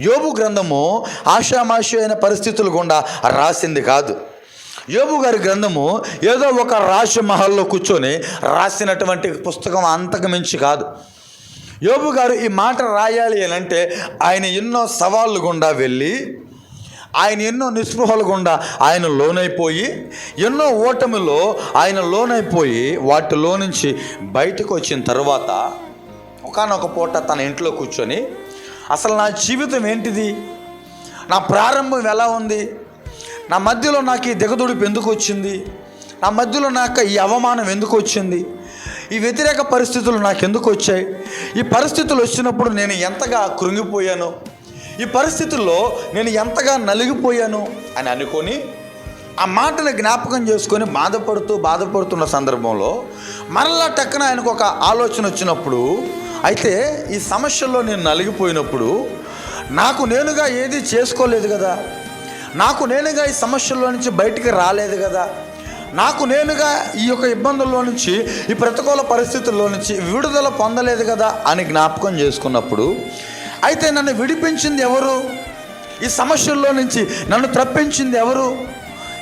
యోబు గ్రంథము ఆషామాషి అయిన పరిస్థితులు గుండా రాసింది కాదు. యోబు గారి గ్రంథము ఏదో ఒక రాజమహల్లో కూర్చొని రాసినటువంటి పుస్తకం అంతకు మించి కాదు. యోబు గారు ఈ మాట రాయాలి అని అంటే ఆయన ఎన్నో సవాళ్ళు గుండా వెళ్ళి ఆయన ఎన్నో నిస్పృహలు గుండా ఆయన లోనైపోయి ఎన్నో ఓటమిలో ఆయన లోనైపోయి వాటిలో నుంచి బయటకు వచ్చిన తర్వాత ఒకనొక పూట తన ఇంట్లో కూర్చొని అసలు నా జీవితం ఏంటిది? నా ప్రారంభం ఎలా ఉంది? నా మధ్యలో నాకు ఈ దిగదుడిపు ఎందుకు వచ్చింది? నా మధ్యలో నాకు ఈ అవమానం ఎందుకు వచ్చింది? ఈ వ్యతిరేక పరిస్థితులు నాకు ఎందుకు వచ్చాయి? ఈ పరిస్థితులు వచ్చినప్పుడు నేను ఎంతగా కృంగిపోయాను? ఈ పరిస్థితుల్లో నేను ఎంతగా నలిగిపోయాను? అని అనుకొని ఆ మాటను జ్ఞాపకం చేసుకొని బాధపడుతూ బాధపడుతున్న సందర్భంలో మరలా టక్కున ఆయనకు ఒక ఆలోచన వచ్చినప్పుడు అయితే ఈ సమస్యల్లో నేను నలిగిపోయినప్పుడు నాకు నేనుగా ఏది చేసుకోలేదు కదా. నాకు నేనుగా ఈ సమస్యల్లో నుంచి బయటికి రాలేదు కదా. నాకు నేనుగా ఈ యొక్క ఇబ్బందుల్లో నుంచి ఈ ప్రతికూల పరిస్థితుల్లో నుంచి విడుదల పొందలేదు కదా అని జ్ఞాపకం చేసుకున్నప్పుడు అయితే నన్ను విడిపించింది ఎవరు? ఈ సమస్యల్లో నుంచి నన్ను తప్పించింది ఎవరు?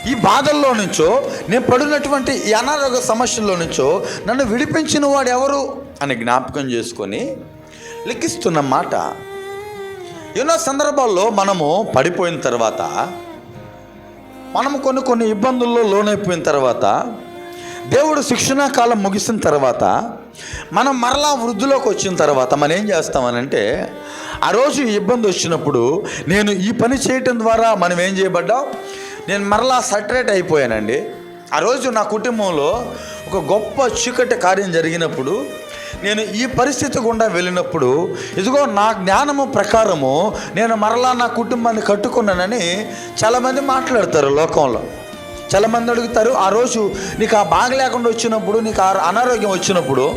ఈ బాధల్లో నుంచో నేను పడినటువంటి ఈ అనారోగ్య సమస్యల్లో నుంచో నన్ను విడిపించిన వాడు ఎవరు? అని జ్ఞాపకం చేసుకొని లెక్కిస్తున్న మాట. ఎన్నో సందర్భాల్లో మనము పడిపోయిన తర్వాత మనము కొన్ని కొన్ని ఇబ్బందుల్లో లోనైపోయిన తర్వాత దేవుడు శిక్షణా కాలం ముగిసిన తర్వాత మనం మరలా వృద్ధిలోకి వచ్చిన తర్వాత మనం ఏం చేస్తామనంటే ఆ రోజు ఇబ్బంది వచ్చినప్పుడు నేను ఈ పని చేయటం ద్వారా మనం ఏం చేయబడ్డాం? నేను మరలా సటరేట్ అయిపోయానండి. ఆ రోజు నా కుటుంబంలో ఒక గొప్ప చీకటి కార్యం జరిగినప్పుడు నేను ఈ పరిస్థితి గుండా వెళ్ళినప్పుడు ఇదిగో నా జ్ఞానము ప్రకారము నేను మరలా నా కుటుంబాన్ని కట్టుకున్నానని చాలామంది మాట్లాడతారు లోకంలో. చాలామంది అడుగుతారు ఆ రోజు నీకు ఆ బాగ లేకుండా వచ్చినప్పుడు నీకు ఆ అనారోగ్యం వచ్చినప్పుడు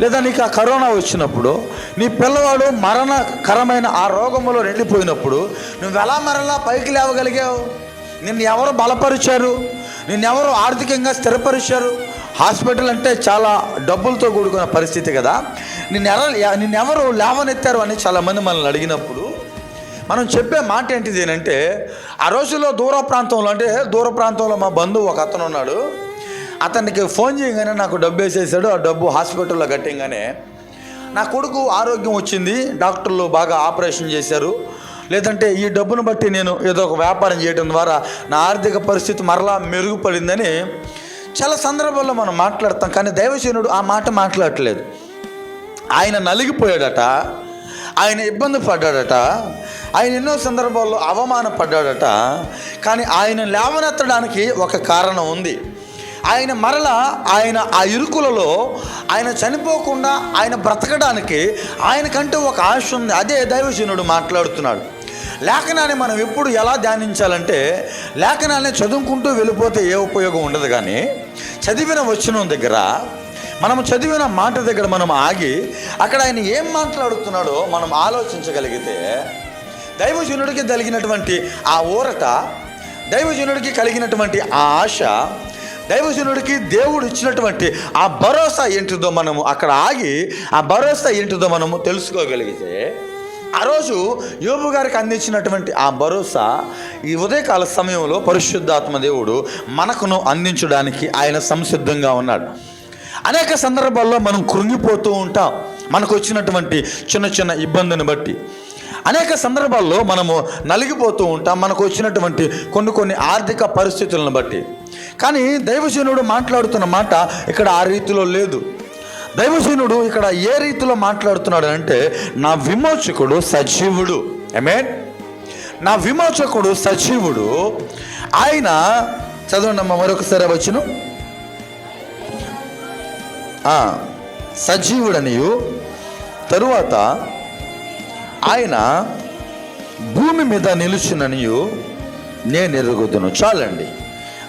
లేదా నీకు ఆ కరోనా వచ్చినప్పుడు నీ పిల్లవాడు మరణకరమైన ఆ రోగంలో వెళ్ళిపోయినప్పుడు నువ్వు ఎలా మరలా పైకి లేవగలిగావు? నిన్ను ఎవరు బలపరిచారు? నిన్నెవరు ఆర్థికంగా స్థిరపరిచారు? హాస్పిటల్ అంటే చాలా డబ్బులతో కూడుకున్న పరిస్థితి కదా. నిన్నెవరు నిన్నెవరు లేవనెత్తారు అని చాలామంది మనల్ని అడిగినప్పుడు మనం చెప్పే మాట ఏంటిది ఏంటంటే ఆ రోజుల్లో దూర ప్రాంతంలో అంటే దూర ప్రాంతంలో మా బంధువు ఒక అతను ఉన్నాడు. అతనికి ఫోన్ చేయగానే నాకు డబ్బు వేసేసాడు. ఆ డబ్బు హాస్పిటల్లో కట్టంగానే నా కొడుకు ఆరోగ్యం వచ్చింది. డాక్టర్లు బాగా ఆపరేషన్ చేశారు. లేదంటే ఈ డబ్బును బట్టి నేను ఏదో ఒక వ్యాపారం చేయడం ద్వారా నా ఆర్థిక పరిస్థితి మరలా మెరుగుపడిందని చాలా సందర్భాల్లో మనం మాట్లాడతాం కానీ దైవజనుడు ఆ మాట మాట్లాడట్లేదు. ఆయన నలిగిపోయాడట ఆయన ఇబ్బంది పడ్డాడట ఆయన ఎన్నో సందర్భాల్లో అవమానపడ్డాడట కానీ ఆయన లేవనెత్తడానికి ఒక కారణం ఉంది. ఆయన మరల ఆయన ఆ ఇరుకులలో ఆయన చనిపోకుండా ఆయన బ్రతకడానికి ఆయనకంటూ ఒక ఆశ ఉంది. అదే దైవజనుడు మాట్లాడుతున్నాడు. లేఖనాన్ని మనం ఎప్పుడు ఎలా ధ్యానించాలంటే లేఖనాన్ని చదువుకుంటూ వెళ్ళిపోతే ఏ ఉపయోగం ఉండదు కానీ చదివిన వచనం దగ్గర మనం చదివిన మాట దగ్గర మనం ఆగి అక్కడ ఆయన ఏం మాట్లాడుతున్నాడో మనం ఆలోచించగలిగితే దైవజనుడికి కలిగినటువంటి ఆ ఊరట దైవజనుడికి కలిగినటువంటి ఆ ఆశ దైవజనుడికి దేవుడు ఇచ్చినటువంటి ఆ భరోసా ఏంటిదో మనము అక్కడ ఆగి ఆ భరోసా ఏంటిదో మనము తెలుసుకోగలిగితే ఆ రోజు యోబు గారికి అందించినటువంటి ఆ భరోసా ఈ ఉదయకాల సమయంలో పరిశుద్ధాత్మ దేవుడు మనకును అందించడానికి ఆయన సంసిద్ధంగా ఉన్నాడు. అనేక సందర్భాల్లో మనం కృంగిపోతూ ఉంటాం. మనకు వచ్చినటువంటి చిన్న చిన్న ఇబ్బందిని బట్టి. అనేక సందర్భాల్లో మనము నలిగిపోతూ ఉంటాం. మనకు వచ్చినటువంటి కొన్ని కొన్ని ఆర్థిక పరిస్థితులను బట్టి. కానీ దైవజనుడు మాట్లాడుతున్న మాట ఇక్కడ ఆ రీతిలో లేదు. దైవజనుడు ఇక్కడ ఏ రీతిలో మాట్లాడుతున్నాడు అంటే నా విమోచకుడు సజీవుడు. ఏమేన్ నా విమోచకుడు సజీవుడు. ఆయన చదవండి అమ్మ మరొకసారి వచ్చిన సజీవుడనియు. తరువాత ఆయన భూమి మీద నిలుచుననియు నేను ఎరుగుదును. చాలండి.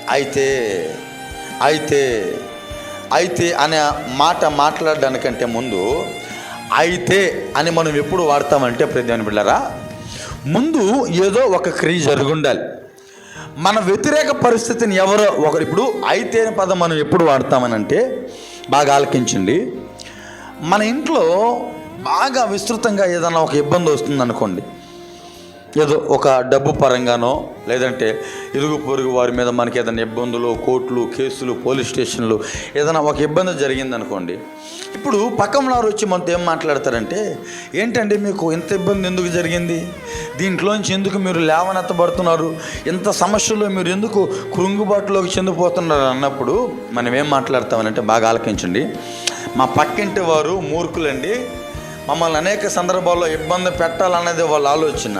అయితే అయితే అయితే అనే మాట మాట్లాడడానికంటే ముందు అయితే అని మనం ఎప్పుడు వాడతామంటే ప్రతిదాని బిళ్ళరా ముందు ఏదో ఒక క్రియ జరుగుండాలి. మన వ్యతిరేక పరిస్థితిని ఎవరో ఒకరు ఇప్పుడు అయితే అనే పదం మనం ఎప్పుడు వాడతామనంటే బాగా ఆలకించండి. మన ఇంట్లో బాగా విస్తృతంగా ఏదైనా ఒక ఇబ్బంది వస్తుంది అనుకోండి ఏదో ఒక డబ్బు పరంగానో లేదంటే ఇరుగు పొరుగు వారి మీద మనకి ఏదైనా ఇబ్బందులు కోర్టులు కేసులు పోలీస్ స్టేషన్లు ఏదైనా ఒక ఇబ్బంది జరిగిందనుకోండి. ఇప్పుడు పక్కన వారు వచ్చి మనతో ఏం మాట్లాడతారంటే ఏంటండి మీకు ఇంత ఇబ్బంది ఎందుకు జరిగింది? దీంట్లోంచి ఎందుకు మీరు లేవనెత్తబడుతున్నారు? ఇంత సమస్యలో మీరు ఎందుకు కృంగుబాటులోకి చెందిపోతున్నారు? అన్నప్పుడు మనం ఏం మాట్లాడతామనంటే బాగా ఆలకించండి. మా పక్కింటి వారు మూర్ఖులండి. మమ్మల్ని అనేక సందర్భాల్లో ఇబ్బంది పెట్టాలన్నది వాళ్ళ ఆలోచన.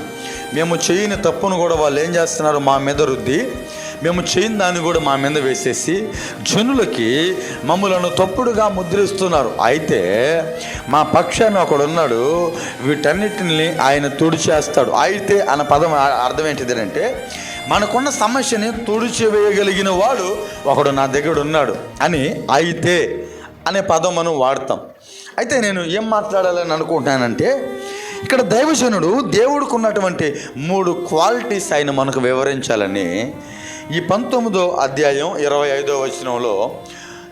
మేము చేయని తప్పును కూడా వాళ్ళు ఏం చేస్తున్నారు మా మీద రుద్ది మేము చేయని దాన్ని కూడా మా మీద వేసేసి జనులకి మమ్మలను తప్పుడుగా ముద్రిస్తున్నారు. అయితే మా పక్షాన్ని ఒకడు ఉన్నాడు వీటన్నిటిని ఆయన తుడిచేస్తాడు. అయితే అన్న పదం అర్థం ఏంటిది అంటే మనకున్న సమస్యని తుడిచివేయగలిగిన వాడు ఒకడు నా దగ్గర ఉన్నాడు అని అయితే అనే పదం మనం వాడతాం. అయితే నేను ఏం మాట్లాడాలని అనుకుంటున్నానంటే ఇక్కడ దైవజనుడు దేవుడికి ఉన్నటువంటి మూడు క్వాలిటీస్ ఆయన మనకు వివరించాలని ఈ పంతొమ్మిదో అధ్యాయం ఇరవై ఐదో వచనంలో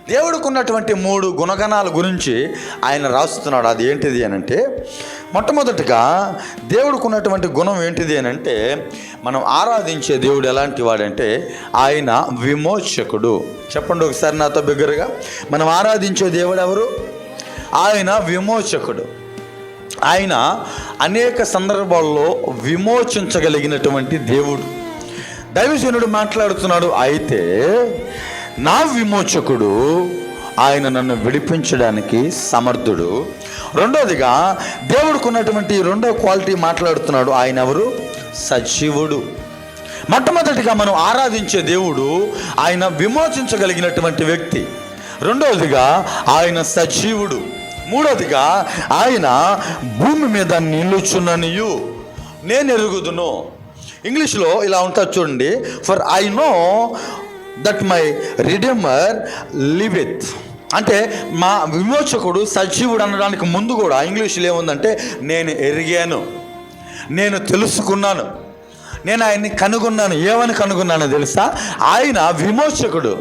దేవుడికి ఉన్నటువంటి మూడు గుణగణాల గురించి ఆయన రాస్తున్నాడు. అది ఏంటిది అని అంటే మొట్టమొదటిగా దేవుడికి ఉన్నటువంటి గుణం ఏంటిది అని అంటే మనం ఆరాధించే దేవుడు ఎలాంటి వాడంటే ఆయన విమోచకుడు. చెప్పండి ఒకసారి నాతో బిగ్గరగా. మనం ఆరాధించే దేవుడు ఎవరు? ఆయన విమోచకుడు. ఆయన అనేక సందర్భాల్లో విమోచించగలిగినటువంటి దేవుడు. దైవజనుడు మాట్లాడుతున్నాడు అయితే నా విమోచకుడు ఆయన నన్ను విడిపించడానికి సమర్థుడు. రెండోదిగా దేవుడుకున్నటువంటి రెండో క్వాలిటీ మాట్లాడుతున్నాడు ఆయన ఎవరు? సజీవుడు. మొట్టమొదటిగా మనం ఆరాధించే దేవుడు ఆయన విమోచించగలిగినటువంటి వ్యక్తి. రెండవదిగా ఆయన సజీవుడు. మూడవదిగా ఆయన భూమి మీద నిలుచుననియు నేను ఎరుగుదును. ఇంగ్లీష్లో ఇలా ఉంటుంది చూడండి for I know that my redeemer liveth అంటే మా విమోచకుడు సజీవుడు అనడానికి ముందు కూడా ఇంగ్లీష్లో ఏముందంటే నేను ఎరిగాను నేను తెలుసుకున్నాను నేను ఆయన్ని కనుగొన్నాను ఏమని కనుగొన్నానో తెలుసా? ఆయన విమోచకుడు.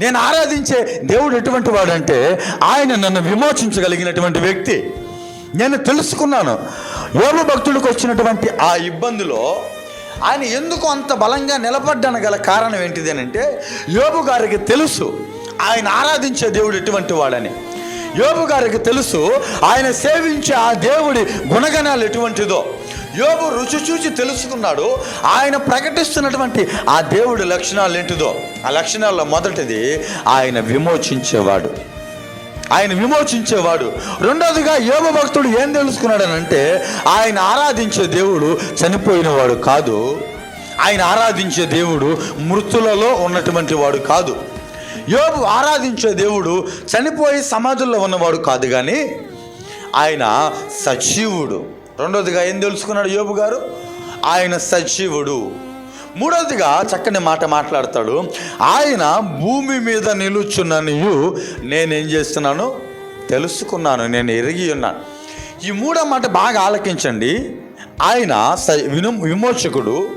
నేను ఆరాధించే దేవుడు ఎటువంటి వాడంటే ఆయన నన్ను విమోచించగలిగినటువంటి వ్యక్తి. నేను తెలుసుకున్నాను. యోగ భక్తుడికి వచ్చినటువంటి ఆ ఇబ్బందిలో ఆయన ఎందుకు అంత బలంగా నిలబడ్డాను గల కారణం ఏంటిది అని అంటే యోబు గారికి తెలుసు ఆయన ఆరాధించే దేవుడు ఎటువంటి వాడని. యోబు గారికి తెలుసు ఆయన సేవించే ఆ దేవుడి గుణగణాలు ఎటువంటిదో. యోగు రుచి చూచి తెలుసుకున్నాడు. ఆయన ప్రకటిస్తున్నటువంటి ఆ దేవుడి లక్షణాలు ఏంటిదో? ఆ లక్షణాల్లో మొదటిది ఆయన విమోచించేవాడు. ఆయన విమోచించేవాడు. రెండోదిగా యోగ భక్తుడు ఏం తెలుసుకున్నాడనంటే ఆయన ఆరాధించే దేవుడు చనిపోయినవాడు కాదు. ఆయన ఆరాధించే దేవుడు మృతులలో ఉన్నటువంటి వాడు కాదు. యోగు ఆరాధించే దేవుడు చనిపోయి సమాధుల్లో ఉన్నవాడు కాదు కానీ ఆయన సజీవుడు. రెండోదిగా ఏం తెలుసుకున్నాడు యోబు గారు? ఆయన సజీవుడు. మూడవదిగా చక్కని మాట మాట్లాడతాడు. ఆయన భూమి మీద నిలుచున్ననియు నేనేం చేస్తున్నాను? తెలుసుకున్నాను నేను ఎరిగి ఉన్నాను. ఈ మూడో మాట బాగా ఆలకించండి. ఆయన స విను విమోచకుడు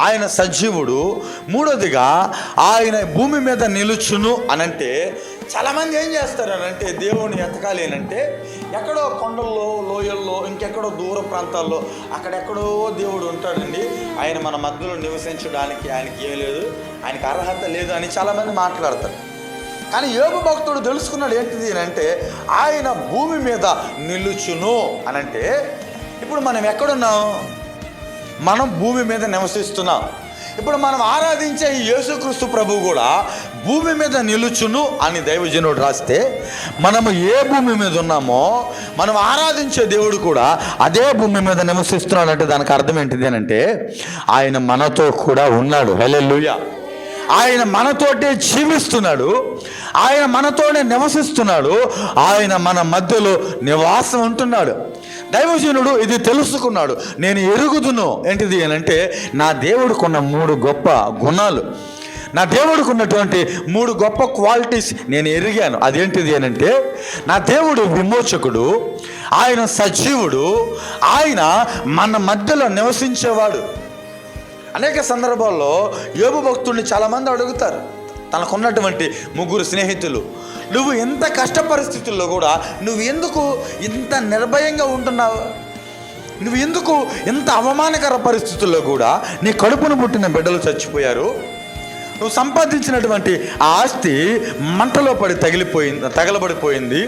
ఆయన సజీవుడు. మూడోదిగా ఆయన భూమి మీద నిలుచును అనంటే చాలామంది ఏం చేస్తారు అంటే దేవుని ఎతకాలి ఎక్కడో కొండల్లో లోయల్లో ఇంకెక్కడో దూర ప్రాంతాల్లో అక్కడెక్కడో దేవుడు ఉంటాడండి. ఆయన మన మధ్యలో నివసించడానికి ఆయనకి ఏం లేదు ఆయనకి అర్హత లేదు అని చాలామంది మాట్లాడతారు. కానీ యోగ భక్తుడు తెలుసుకున్నాడు ఏంటిది అని అంటే ఆయన భూమి మీద నిలుచును అనంటే ఇప్పుడు మనం ఎక్కడున్నాం? మనం భూమి మీద నివసిస్తున్నాం. ఇప్పుడు మనం ఆరాధించే ఈ యేసుక్రీస్తు ప్రభు కూడా భూమి మీద నిలుచును అని దైవజనుడు రాస్తే మనము ఏ భూమి మీద ఉన్నామో మనం ఆరాధించే దేవుడు కూడా అదే భూమి మీద నివసిస్తున్నాడు అంటే దానికి అర్థం ఏంటిది అంటే ఆయన మనతో కూడా ఉన్నాడు. హల్లెలూయా. ఆయన మనతోటే జీవిస్తున్నాడు. ఆయన మనతోనే నివసిస్తున్నాడు. ఆయన మన మధ్యలో నివాసం ఉంటున్నాడు. దైవజనుడు ఇది తెలుసుకున్నాడు. నేను ఎరుగుదును. ఏంటిది అని అంటే నా దేవుడుకున్న మూడు గొప్ప గుణాలు. నా దేవుడికి ఉన్నటువంటి మూడు గొప్ప క్వాలిటీస్ నేను ఎరిగాను. అదేంటిది అనంటే నా దేవుడు విమోచకుడు ఆయన సజీవుడు ఆయన మన మధ్యలో నివసించేవాడు. అనేక సందర్భాల్లో యోగు భక్తుల్ని చాలామంది అడుగుతారు. తనకున్నటువంటి ముగ్గురు స్నేహితులు నువ్వు ఎంత కష్ట పరిస్థితుల్లో కూడా నువ్వు ఎందుకు ఇంత నిర్భయంగా ఉంటున్నావు? నువ్వు ఎందుకు ఇంత అవమానకర పరిస్థితుల్లో కూడా నీ కడుపును పుట్టిన బిడ్డలు చచ్చిపోయారు? నువ్వు సంపాదించినటువంటి ఆ ఆస్తి మంటలో పడి తగిలిపోయింది తగలబడిపోయింది.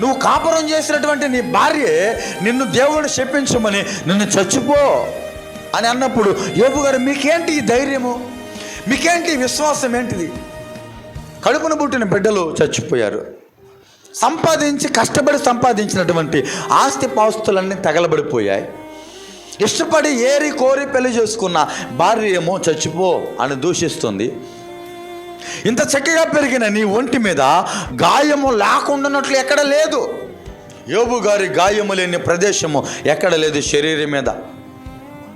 నువ్వు కాపురం చేసినటువంటి నీ భార్య నిన్ను దేవుడు శపించమని నిన్ను చచ్చిపో అని అన్నప్పుడు యోబు గారు మీకేంటి ఈ ధైర్యము? మీకేంటి విశ్వాసం ఏంటిది? కడుపును పుట్టిన బిడ్డలు చచ్చిపోయారు. సంపాదించి కష్టపడి సంపాదించినటువంటి ఆస్తి పాస్తులన్నీ తగలబడిపోయాయి. ఇష్టపడి ఏరి కోరి పెళ్ళి చేసుకున్న భార్య ఏమో చచ్చిపో అని దూషిస్తుంది. ఇంత చక్కగా పెరిగిన నీ ఒంటి మీద గాయము లేకుండానట్లు ఎక్కడ లేదు. యోబు గారి గాయము లేని ప్రదేశము ఎక్కడ లేదు శరీరం మీద.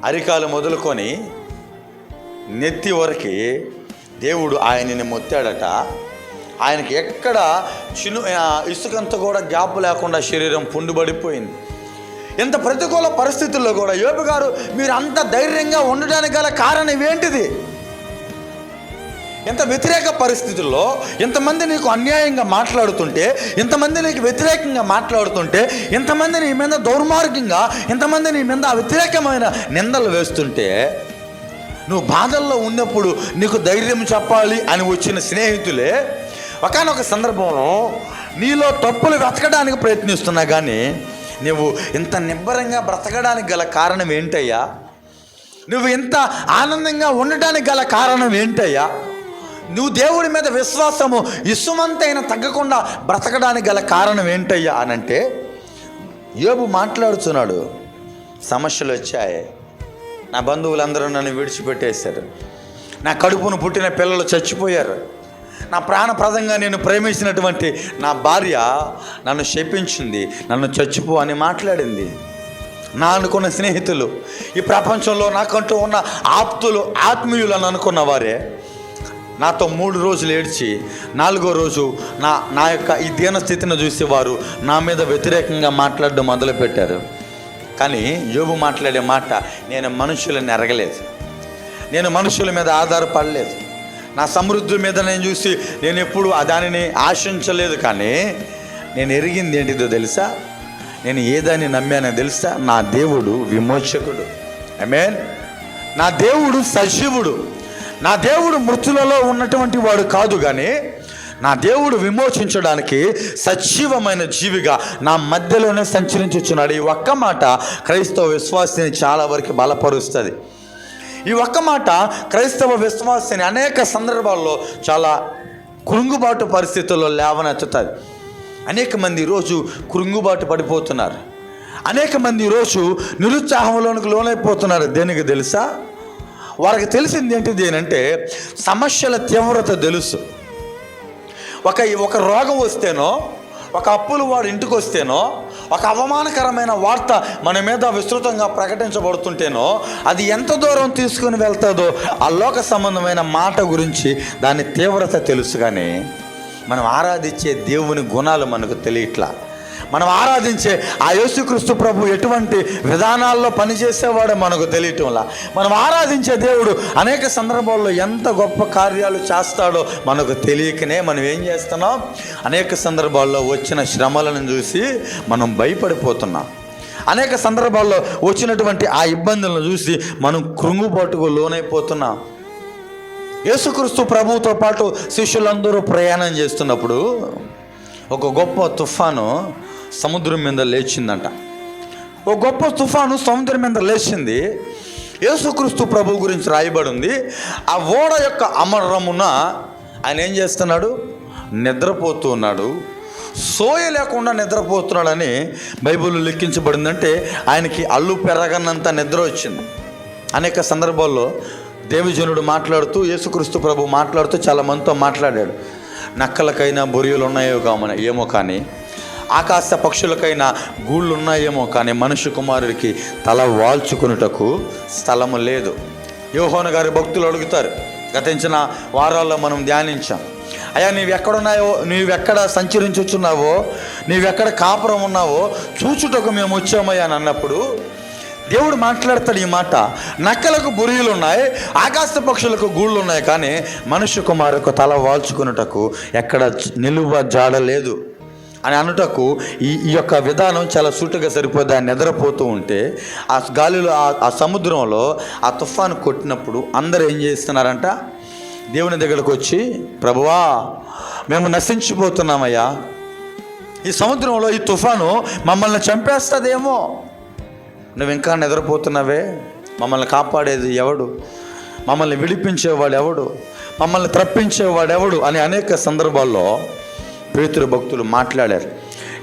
అరికాలు మొదలుకొని నెత్తి వరకు దేవుడు ఆయనని మొత్తాడట. ఆయనకి ఎక్కడ చిను ఇసుకంత కూడా గ్యాప్ లేకుండా శరీరం పుండుబడిపోయింది. ఇంత ప్రతికూల పరిస్థితుల్లో కూడా యోబు గారు మీరు అంత ధైర్యంగా ఉండడానికి గల కారణం ఏంటిది? ఇంత వ్యతిరేక పరిస్థితుల్లో ఇంతమంది నీకు అన్యాయంగా మాట్లాడుతుంటే ఇంతమంది నీకు వ్యతిరేకంగా మాట్లాడుతుంటే ఇంతమంది నీ మీద దౌర్మార్గంగా ఇంతమంది నీ మీద వ్యతిరేకమైన నిందలు వేస్తుంటే నువ్వు బాధల్లో ఉన్నప్పుడు నీకు ధైర్యం చెప్పాలి అని వచ్చిన స్నేహితులే ఒకనొక సందర్భంలో నీలో తప్పులు వెతకడానికి ప్రయత్నిస్తున్నా కానీ నువ్వు ఇంత నిబ్బరంగా బ్రతకడానికి గల కారణం ఏంటయ్యా? నువ్వు ఇంత ఆనందంగా ఉండటానికి గల కారణం ఏంటయ్యా? నువ్వు దేవుడి మీద విశ్వాసము ఇసుమంతైన తగ్గకుండా బ్రతకడానికి గల కారణం ఏంటయ్యా అనంటే యోబు మాట్లాడుతున్నాడు సమస్యలు వచ్చాయి. నా బంధువులందరూ నన్ను విడిచిపెట్టేశారు. నా కడుపును పుట్టిన పిల్లలు చచ్చిపోయారు. నా ప్రాణప్రదంగా నేను ప్రేమించినటువంటి నా భార్య నన్ను శపించింది నన్ను చచ్చిపో అని మాట్లాడింది. నా అనుకున్న స్నేహితులు ఈ ప్రపంచంలో నాకంటూ ఉన్న ఆప్తులు ఆత్మీయులు అని అనుకున్న వారే నాతో మూడు రోజులు ఏడ్చి నాలుగో రోజు నా నా యొక్క ఈ దీన స్థితిని చూసి వారు నా మీద వ్యతిరేకంగా మాట్లాడడం మొదలుపెట్టారు. కానీ యోగు మాట్లాడే మాట నేను మనుషులను ఎరగలేదు నేను మనుషుల మీద ఆధారపడలేదు. నా సమృద్ధి మీద నేను చూసి నేను ఎప్పుడు దానిని ఆశించలేదు కానీ నేను ఎరిగింది ఏంటిదో తెలుసా? నేను ఏదాన్ని నమ్మానో తెలుసా? నా దేవుడు విమోచకుడు. మీన్ నా దేవుడు సజీవుడు. నా దేవుడు మృతులలో ఉన్నటువంటి వాడు కాదు కానీ నా దేవుడు విమోచించడానికి సజీవమైన జీవిగా నా మధ్యలోనే సంచరించుచున్నాడు. ఈ ఒక్క మాట క్రైస్తవ విశ్వాసిని చాలా వరకు బలపరుస్తుంది. ఈ ఒక్క మాట క్రైస్తవ విశ్వాసిని అనేక సందర్భాల్లో చాలా కురుంగుబాటు పరిస్థితుల్లో లేవనెత్తుతుంది అనేక మంది ఈరోజు కురుంగుబాటు పడిపోతున్నారు. అనేక మంది ఈరోజు నిరుత్సాహంలోనికి లోనైపోతున్నారు. దేనికి తెలుసా? వారికి తెలిసింది ఏంటిది ఏంటంటే సమస్యల తీవ్రత తెలుసు. ఒక ఒక రోగం వస్తేనో ఒక అప్పులు వాడు ఇంటికి వస్తేనో ఒక అవమానకరమైన వార్త మన మీద విస్తృతంగా ప్రకటించబడుతుంటేనో అది ఎంత దూరం తీసుకుని వెళ్తుందో ఆ లోక సంబంధమైన మాట గురించి దాని తీవ్రత తెలుసు కానీ మనం ఆరాధించే దేవుని గుణాలు మనకు తెలియట్లా. మనం ఆరాధించే ఆ యేసుక్రీస్తు ప్రభు ఎటువంటి విధానాల్లో పనిచేసేవాడో మనకు తెలియటంలా. మనం ఆరాధించే దేవుడు అనేక సందర్భాల్లో ఎంత గొప్ప కార్యాలు చేస్తాడో మనకు తెలియకనే మనం ఏం చేస్తున్నాం? అనేక సందర్భాల్లో వచ్చిన శ్రమలను చూసి మనం భయపడిపోతున్నాం. అనేక సందర్భాల్లో వచ్చినటువంటి ఆ ఇబ్బందులను చూసి మనం కృంగుబాటుకు లోనైపోతున్నాం. యేసుక్రీస్తు ప్రభువుతో పాటు శిష్యులందరూ ప్రయాణం చేస్తున్నప్పుడు ఒక గొప్ప తుఫాను సముద్రం మీద లేచిందంట. ఒక గొప్ప తుఫాను సముద్రం మీద లేచింది. యేసుక్రీస్తు ప్రభు గురించి రాయబడి ఉంది ఆ ఓడ యొక్క అమరమున ఆయన ఏం చేస్తున్నాడు? నిద్రపోతున్నాడు సోయ లేకుండా నిద్రపోతున్నాడని బైబిల్ లెక్కించబడిందంటే ఆయనకి అల్లు పెరగనంత నిద్ర వచ్చింది. అనేక సందర్భాల్లో దేవజనుడు మాట్లాడుతూ యేసుక్రీస్తు ప్రభు మాట్లాడుతూ చాలా మందితో మాట్లాడాడు. నక్కలకైనా బొరియలు ఉన్నాయో కామని ఏమో కానీ ఆకాశ పక్షులకైనా గూళ్ళు ఉన్నాయేమో కానీ మనుష్య కుమారుడికి తల వాల్చుకునుటకు స్థలము లేదు. యోహోన గారి భక్తులు అడుగుతారు గతించిన వారాల్లో మనం ధ్యానించాం. అయ్యా నీవు ఎక్కడున్నాయో నీవెక్కడ సంచరించుచున్నావో నీవెక్కడ కాపురం ఉన్నావో చూచుటకు మేము వచ్చామయ్యా అని అన్నప్పుడు దేవుడు మాట్లాడతాడు ఈ మాట. నక్కలకు బురియులు ఉన్నాయి ఆకాశ పక్షులకు గూళ్ళు ఉన్నాయి కానీ మనుష్య కుమారుకు తల వాల్చుకున్నటకు ఎక్కడ నిలువ జాడ లేదు. అని అనుటకు ఈ ఈ యొక్క విధానం చాలా సూటుగా సరిపోద్ది ఆయన నిద్రపోతూ ఉంటే ఆ గాలిలో ఆ- ఆ సముద్రంలో ఆ తుఫాను కొట్టినప్పుడు అందరూ ఏం చేస్తున్నారంట? దేవుని దగ్గరకు వచ్చి ప్రభువా మేము నశించిపోతున్నామయ్యా. ఈ సముద్రంలో ఈ తుఫాను మమ్మల్ని చంపేస్తుందేమో. నువ్వు ఇంకా నిద్రపోతున్నావే? మమ్మల్ని కాపాడేది ఎవడు? మమ్మల్ని విడిపించేవాడు ఎవడు? మమ్మల్ని తప్పించేవాడు ఎవడు? అని అనేక సందర్భాల్లో పేతురు భక్తులు మాట్లాడారు.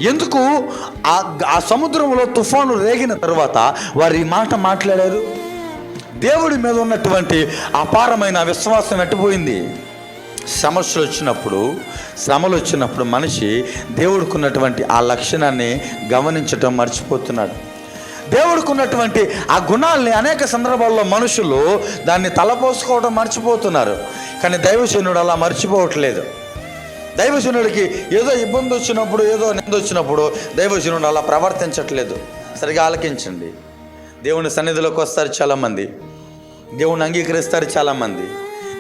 ఎందుకు? ఆ ఆ సముద్రంలో తుఫాను రేగిన తర్వాత వారు ఈ మాట మాట్లాడారు. దేవుడి మీద ఉన్నటువంటి అపారమైన విశ్వాసం ఎట్టుపోయింది సమస్యలు వచ్చినప్పుడు శ్రమలు వచ్చినప్పుడు మనిషి దేవుడికి ఉన్నటువంటి ఆ లక్షణాన్ని గమనించటం మర్చిపోతున్నాడు. దేవుడికి ఉన్నటువంటి ఆ గుణాల్ని అనేక సందర్భాల్లో మనుషులు దాన్ని తలపోసుకోవడం మర్చిపోతున్నారు. కానీ దైవజనుడు అలా మర్చిపోవట్లేదు. దైవజనుడికి ఏదో ఇబ్బంది వచ్చినప్పుడు ఏదో నింద వచ్చినప్పుడు దైవజనుడు అలా ప్రవర్తించట్లేదు. సరిగా ఆలకించండి. దేవుని సన్నిధిలోకి వస్తారు చాలామంది. దేవుని అంగీకరిస్తారు చాలామంది.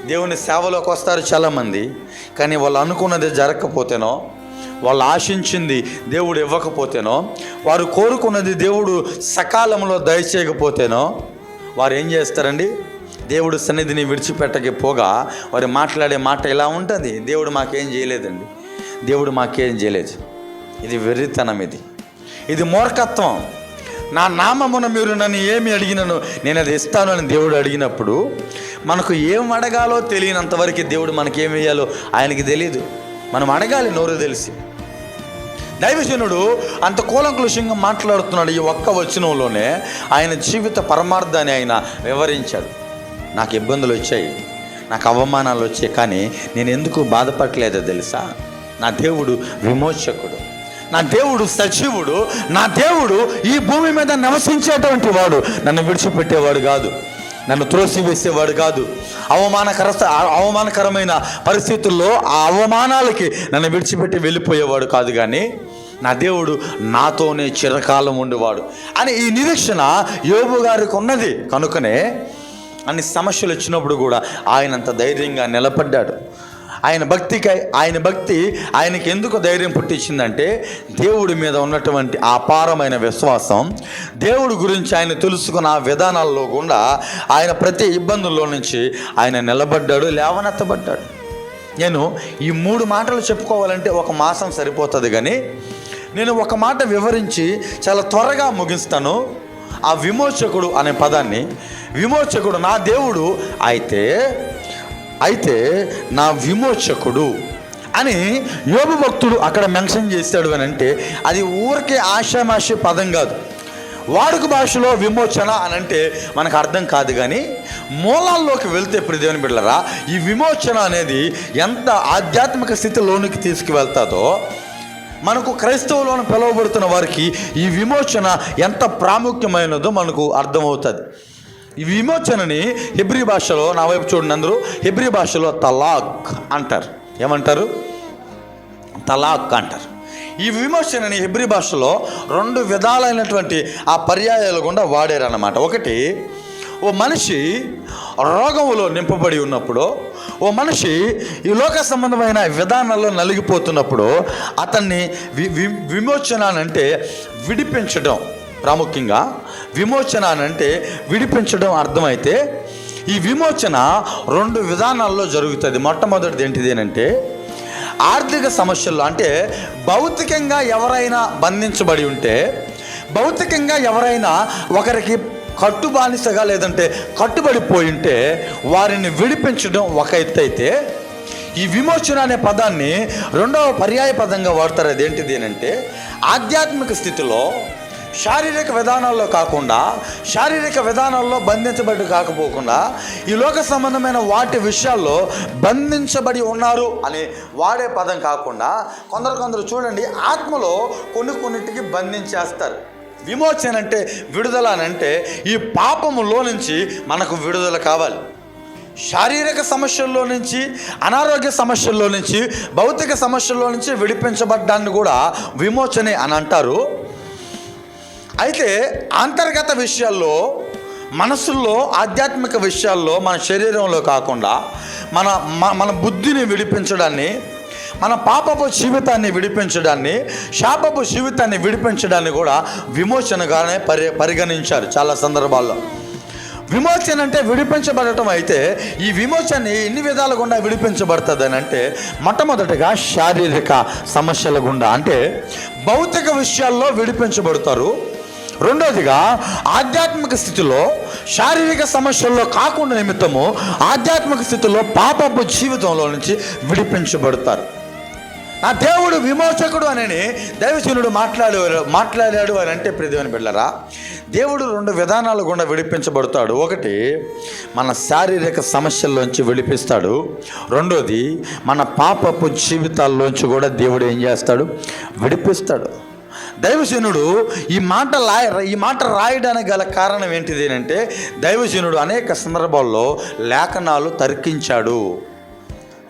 దేవుని సేవలోకి వస్తారు చాలామంది. కానీ వాళ్ళు అనుకున్నది జరగకపోతేనో వాళ్ళు ఆశించింది దేవుడు ఇవ్వకపోతేనో వారు కోరుకున్నది దేవుడు సకాలంలో దయచేయకపోతేనో వారు ఏం చేస్తారండి? దేవుడు సన్నిధిని విడిచిపెట్టకి పోగా వారు మాట్లాడే మాట ఇలా ఉంటుంది దేవుడు మాకేం చేయలేదండి. దేవుడు మాకేం చేయలేదు. ఇది వెర్రితనం ఇది. ఇది మూర్ఖత్వం. నా నామమున మీరు నన్ను ఏమి అడిగినను నేను అది ఇస్తాను అని దేవుడు అడిగినప్పుడు మనకు ఏం అడగాలో తెలియనంతవరకు దేవుడు మనకేం వేయాలో ఆయనకి తెలియదు మనం అడగాలి నోరు తెలిసి. దైవజనుడు అంత కూలంకులుషంగా మాట్లాడుతున్నాడు ఈ ఒక్క వచనంలోనే. ఆయన జీవిత పరమార్థాన్ని ఆయన వివరించాడు. నాకు ఇబ్బందులు వచ్చాయి. నాకు అవమానాలు వచ్చాయి. కానీ నేను ఎందుకు బాధపడలేదో తెలుసా? నా దేవుడు విమోచకుడు. నా దేవుడు సజీవుడు. నా దేవుడు ఈ భూమి మీద నివసించేటువంటి వాడు. నన్ను విడిచిపెట్టేవాడు కాదు. నన్ను త్రోసివేసేవాడు కాదు. అవమానకర అవమానకరమైన పరిస్థితుల్లో ఆ అవమానాలకి నన్ను విడిచిపెట్టి వెళ్ళిపోయేవాడు కాదు కానీ నా దేవుడు నాతోనే చిరకాలం ఉండేవాడు. అని ఈ నిరీక్షణ యోబు గారికి ఉన్నది. కనుకనే అన్ని సమస్యలు వచ్చినప్పుడు కూడా ఆయనంత ధైర్యంగా నిలబడ్డాడు. ఆయన భక్తికి ఆయన భక్తి ఆయనకి ఎందుకు ధైర్యం పుట్టించిందంటే దేవుడి మీద ఉన్నటువంటి అపారమైన విశ్వాసం దేవుడి గురించి ఆయన తెలుసుకున్న ఆ విధానాల్లో కూడా ఆయన ప్రతి ఇబ్బందుల్లో నుంచి ఆయన నిలబడ్డాడు లేవనెత్తబడ్డాడు. నేను ఈ మూడు మాటలు చెప్పుకోవాలంటే ఒక మాసం సరిపోతుంది కానీ నేను ఒక మాట వివరించి చాలా త్వరగా ముగిస్తాను. ఆ విమోచకుడు అనే పదాన్ని విమోచకుడు నా దేవుడు అయితే అయితే నా విమోచకుడు అని యోగ భక్తుడు అక్కడ మెన్షన్ చేస్తాడు అని అంటే అది ఊరికే ఆశామాషి పదం కాదు. వాడుక భాషలో విమోచన అని అంటే మనకు అర్థం కాదు కానీ మూలాల్లోకి వెళ్తే ప్రదేవిని బిడ్డరా ఈ విమోచన అనేది ఎంత ఆధ్యాత్మిక స్థితిలోనికి తీసుకువెళ్తాదో మనకు క్రైస్తవులను పిలువబడుతున్న వారికి ఈ విమోచన ఎంత ప్రాముఖ్యమైనదో మనకు అర్థమవుతుంది. ఈ విమోచనని హిబ్రి భాషలో నా వైపు చూడండి అందరూ హిబ్రి భాషలో తలాక్ అంటారు. ఏమంటారు? తలాక్ అంటారు. ఈ విమోచనని హిబ్రి భాషలో రెండు విధాలైనటువంటి ఆ పర్యాయాలు గుండా వాడారన్నమాట. ఒకటి ఓ మనిషి రోగములో నింపబడి ఉన్నప్పుడు ఓ మనిషి ఈ లోక సంబంధమైన విధానాల్లో నలిగిపోతున్నప్పుడు అతన్ని వి వి విమోచన అంటే విడిపించడం ప్రాముఖ్యంగా. విమోచన అంటే విడిపించడం అర్థమైతే ఈ విమోచన రెండు విధానాల్లో జరుగుతుంది. మొట్టమొదటిది ఏంటిది అంటే ఆర్థిక సమస్యల్లో అంటే భౌతికంగా ఎవరైనా బంధించబడి ఉంటే భౌతికంగా ఎవరైనా ఒకరికి కట్టు బానిసగా లేదంటే కట్టుబడిపోయి ఉంటే వారిని విడిపించడం ఒక ఎత్తు అయితే ఈ విమోచన అనే పదాన్ని రెండవ పర్యాయ పదంగా వాడతారు. అదేంటిది అంటే ఆధ్యాత్మిక స్థితిలో శారీరక విధానాల్లో కాకుండా శారీరక విధానాల్లో బంధించబడి కాకపోకుండా ఈ లోక సంబంధమైన వాటి విషయాల్లో బంధించబడి ఉన్నారు అని వాడే పదం కాకుండా కొందరు కొందరు చూడండి ఆత్మలో కొన్ని కొన్నిటికి బంధించేస్తారు. విమోచన అంటే విడుదల అని అంటే ఈ పాపములో నుంచి మనకు విడుదల కావాలి. శారీరక సమస్యల్లో నుంచి అనారోగ్య సమస్యల్లో నుంచి భౌతిక సమస్యల్లో నుంచి విడిపించబడ్డాన్ని కూడా విమోచనే అని అంటారు. అయితే అంతర్గత విషయాల్లో మనసుల్లో ఆధ్యాత్మిక విషయాల్లో మన శరీరంలో కాకుండా మన మన బుద్ధిని విడిపించడాన్ని మన పాపపు జీవితాన్ని విడిపించడాన్ని శాపపు జీవితాన్ని విడిపించడాన్ని కూడా విమోచనగానే పరి పరిగణించారు చాలా సందర్భాల్లో. విమోచన అంటే విడిపించబడటం అయితే ఈ విమోచన ఎన్ని విధాల గుండా విడిపించబడుతుంది అని అంటే మొట్టమొదటిగా శారీరక సమస్యల గుండా. అంటే భౌతిక విషయాల్లో విడిపించబడతారు. రెండోదిగా ఆధ్యాత్మిక స్థితిలో శారీరక సమస్యల్లో కాకుండా నిమిత్తము ఆధ్యాత్మిక స్థితిలో పాపపు జీవితంలో నుంచి విడిపించబడతారు. ఆ దేవుడు విమోచకుడు అని దైవజనుడు మాట్లాడే మాట్లాడాడు అని అంటే ప్రియదేవని బిళ్ళరా దేవుడు రెండు విధానాలు గుండా విడిపించబడతాడు. ఒకటి మన శారీరక సమస్యల్లోంచి విడిపిస్తాడు. రెండోది మన పాపపు జీవితాల్లోంచి కూడా దేవుడు ఏం చేస్తాడు? విడిపిస్తాడు. దైవజనుడు ఈ మాట లాయ ఈ మాట రాయడానికి గల కారణం ఏంటిది అంటే దైవజనుడు అనేక సందర్భాల్లో లేఖనాలు తర్కించాడు.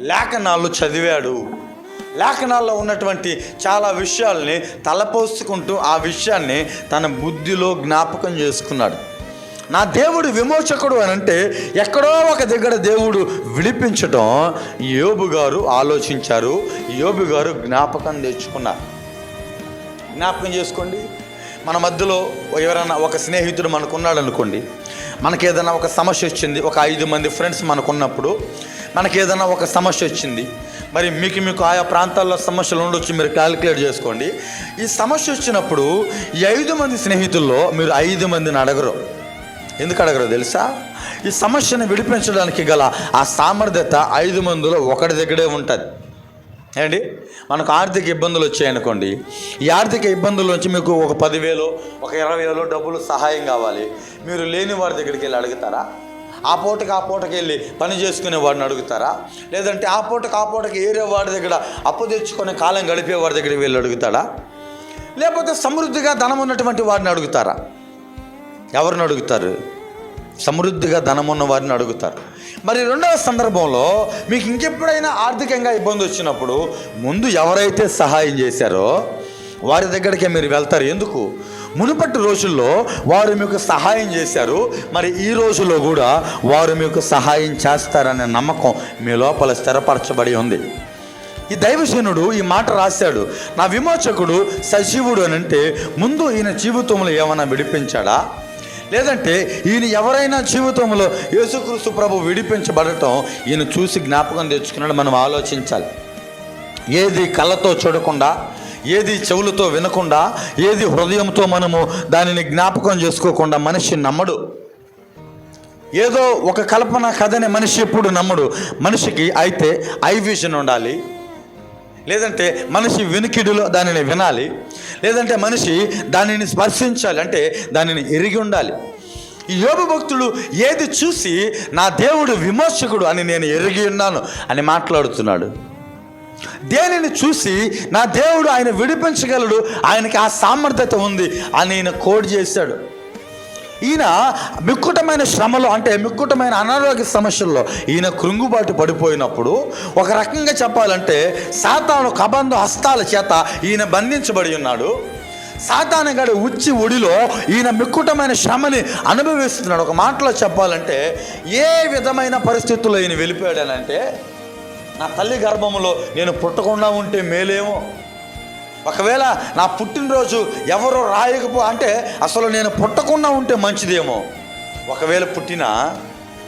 లేఖనాలు చదివాడు. లేఖనాల్లో ఉన్నటువంటి చాలా విషయాల్ని తలపోసుకుంటూ ఆ విషయాన్ని తన బుద్ధిలో జ్ఞాపకం చేసుకున్నాడు. నా దేవుడు విమోచకుడు అని అంటే ఎక్కడో ఒక దగ్గర దేవుడు విడిపించటం యోబు గారు ఆలోచించారు. యోబు గారు జ్ఞాపకం తెచ్చుకున్నారు. జ్ఞాపకం చేసుకోండి. మన మధ్యలో ఎవరైనా ఒక స్నేహితుడు మనకున్నాడు అనుకోండి. మనకి ఏదైనా ఒక సమస్య వచ్చింది ఒక ఐదు మంది ఫ్రెండ్స్ మనకున్నప్పుడు మనకి ఏదైనా ఒక సమస్య వచ్చింది మరి మీకు మీకు ఆయా ప్రాంతాల్లో సమస్యలు ఉండొచ్చు మీరు క్యాలిక్యులేట్ చేసుకోండి. ఈ సమస్య వచ్చినప్పుడు ఈ ఐదు మంది స్నేహితుల్లో మీరు ఐదు మందిని అడగరు. ఎందుకు అడగరు తెలుసా? ఈ సమస్యను విడిపించడానికి గల ఆ సామర్థ్యత ఐదు మందిలో ఒకటి దగ్గరే ఉంటుంది. ఏంటి? మనకు ఆర్థిక ఇబ్బందులు వచ్చాయనుకోండి ఈ ఆర్థిక ఇబ్బందుల నుంచి మీకు ఒక పదివేలు ఒక ఇరవై వేలు డబ్బులు సహాయం కావాలి. మీరు లేని వారి దగ్గరికి వెళ్ళి అడుగుతారా? ఆ పూటకి ఆ పూటకి వెళ్ళి పని చేసుకునే వాడిని అడుగుతారా? లేదంటే ఆ పూటకి ఆ పూటకి ఏరే వాడి దగ్గర అప్పు తెచ్చుకొని కాలం గడిపే వాడి దగ్గర వెళ్ళి అడుగుతాడా? లేకపోతే సమృద్ధిగా ధనం ఉన్నటువంటి వాడిని అడుగుతారా? ఎవరిని అడుగుతారు? సమృద్ధిగా ధనం ఉన్న వారిని అడుగుతారు. మరి రెండవ సందర్భంలో మీకు ఇంకెప్పుడైనా ఆర్థికంగా ఇబ్బంది వచ్చినప్పుడు ముందు ఎవరైతే సహాయం చేశారో వారి దగ్గరికే మీరు వెళ్తారు. ఎందుకు? మునుపటి రోజుల్లో వారు మీకు సహాయం చేశారు. మరి ఈ రోజులో కూడా వారు మీకు సహాయం చేస్తారనే నమ్మకం మీ లోపల స్థిరపరచబడి ఉంది. ఈ దైవజనుడు ఈ మాట రాశాడు. నా విమోచకుడు సజీవుడు అని అంటే ముందు ఈయన జీవితంలో ఏమైనా విడిపించాడా? లేదంటే ఈయన ఎవరైనా జీవితంలో యేసుక్రీస్తు ప్రభు విడిపించబడటం ఈయన చూసి జ్ఞాపకం తెచ్చుకున్నాడు. మనం ఆలోచించాలి. ఏది కళ్ళతో చూడకుండా ఏది చెవులతో వినకుండా ఏది హృదయంతో మనము దానిని జ్ఞాపకం చేసుకోకుండా మనిషి నమ్మడు. ఏదో ఒక కల్పన కథని మనిషి ఎప్పుడు నమ్మడు. మనిషికి అయితే ఐ విజన్ ఉండాలి. లేదంటే మనిషి వినికిడిలో దానిని వినాలి. లేదంటే మనిషి దానిని స్పర్శించాలి. అంటే దానిని ఎరిగి ఉండాలి. ఈ యోగ భక్తుడు ఏది చూసి నా దేవుడు విమోచకుడు అని నేను ఎరిగి ఉన్నాను అని మాట్లాడుతున్నాడు. దేనిని చూసి నా దేవుడు ఆయన విడిపించగలడు? ఆయనకి ఆ సామర్థ్యత ఉంది అని ఈయన కోడ్ చేశాడు. ఈయన మిక్కుటమైన శ్రమలో అంటే మిక్కుటమైన అనారోగ్య సమస్యల్లో ఈయన కృంగుబాటు పడిపోయినప్పుడు ఒక రకంగా చెప్పాలంటే సాతాను కబంధ హస్తాల చేత ఈయన బంధించబడి ఉన్నాడు. సాతాన గడి ఉచ్చి ఒడిలో ఈయన మిక్కుటమైన శ్రమని అనుభవిస్తున్నాడు. ఒక మాటలో చెప్పాలంటే ఏ విధమైన పరిస్థితుల్లో ఈయన వెళ్ళిపోయాడనంటే నా తల్లి గర్భంలో నేను పుట్టకుండా ఉంటే మేలేమో? ఒకవేళ నా పుట్టినరోజు ఎవరు రాయకపో అంటే అసలు నేను పుట్టకుండా ఉంటే మంచిదేమో? ఒకవేళ పుట్టినా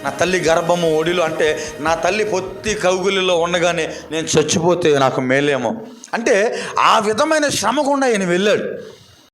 నా తల్లి గర్భము ఒడిలో అంటే నా తల్లి పొత్తి కౌగులిలో ఉండగానే నేను చచ్చిపోతే నాకు మేలేమో? అంటే ఆ విధమైన శ్రమ గుండా ఈయన వెళ్ళాడు.